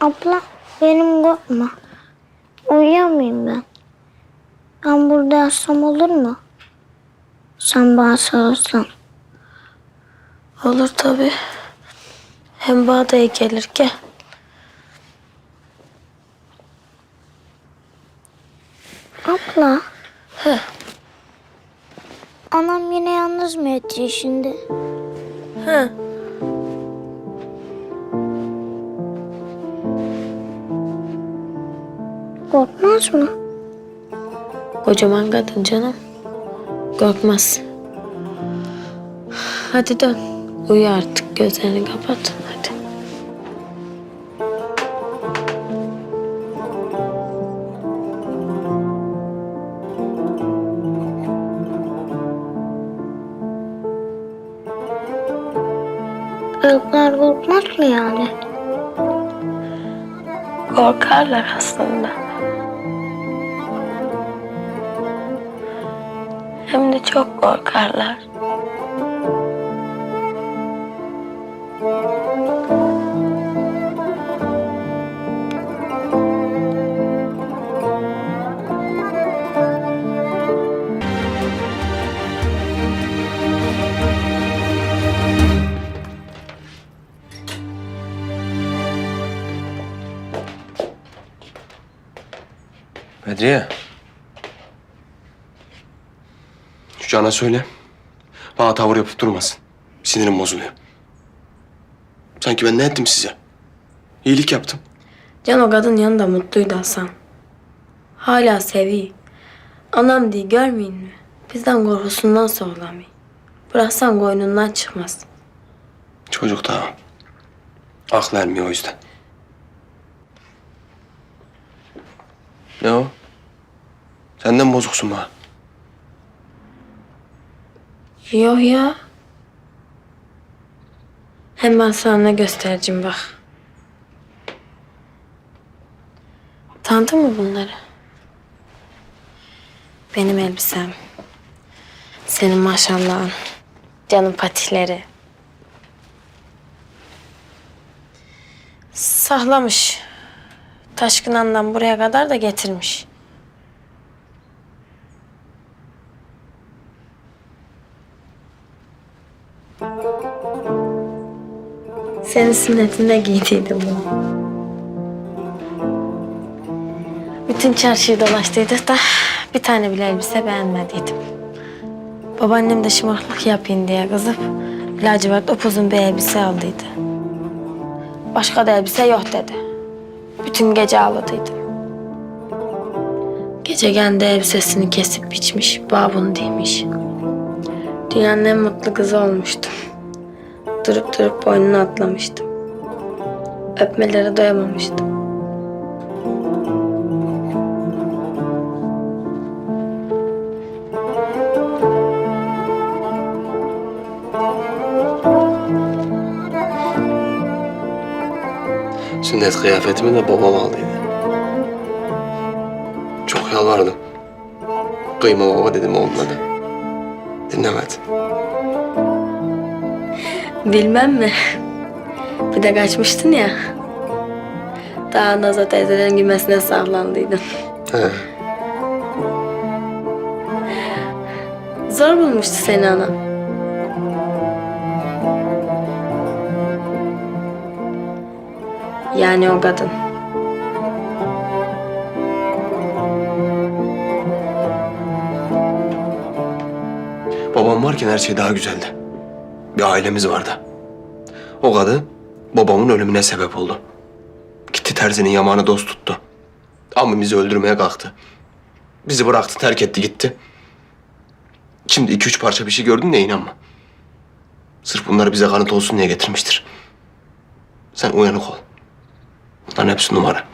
Abla benim korkma. Uyuyamayayım ben. Ben burada yatsam olur mu? Sen bana sarılsan. Olur tabii. Hem bana da iyi gelir gel. Abla. He. Anam yine yalnız mı yatıyor şimdi? He. Korkmaz mı? Kocaman kadın canım. Korkmaz. Hadi dön. Uyu artık. Gözlerini kapat. Hadi. Balıklar korkmaz mı yani? Korkarlar aslında. Hem de çok korkarlar. Bedriye. Can'a söyle. Bana tavır yapıp durmasın. Sinirim bozuluyor. Sanki ben ne ettim size? İyilik yaptım. Can o kadın yanında mutluydu Hasan. Hala seviyor. Anam diye görmeyin mi? Bizden korkusundan soğulamıyor. Bıraksan koynundan çıkmaz. Çocuk da aklı ermiyor o yüzden. Ne o? Senden bozuksun bana. Yok ya. Hemen sana göstereceğim bak. Tanıdın mı bunları? Benim elbisem. Senin maşallahın. Canım patileri. Saklamış. Taşkınan'dan buraya kadar da getirmiş. Senin sünnetinde giydiydim bunu. Bütün çarşıyı dolaştıydık da bir tane bile elbise beğenmediydim. Babaannem de şımarıklık yapayım diye kızıp lacivert upuzun bir elbise aldıydı. Başka da elbise yok dedi. Bütün gece ağladıydım. Gece kendi elbisesini kesip biçmiş, babun demiş. Dünyanın en mutlu kızı olmuştum. Durup durup boynuna atlamıştım. Öpmelere doyamamıştım. Sünnet kıyafetimi de babam aldıydı. Çok yalvardım. Kıyma baba dedim olmadı. Dinlemedi. Bilmem mi? Bir de kaçmıştın ya. Daha Nazo teyzelerin gümesine saklandıydın. He. Zor bulmuştu seni anam. Yani o kadın. Babam varken her şey daha güzeldi. Bir ailemiz vardı. O kadın babamın ölümüne sebep oldu. Gitti terzinin yamanı dost tuttu. Ama bizi öldürmeye kalktı. Bizi bıraktı, terk etti, gitti. Şimdi iki üç parça bir şey gördün de inanma. Sırf bunları bize kanıt olsun diye getirmiştir. Sen uyanık ol. Bunların hepsi numara.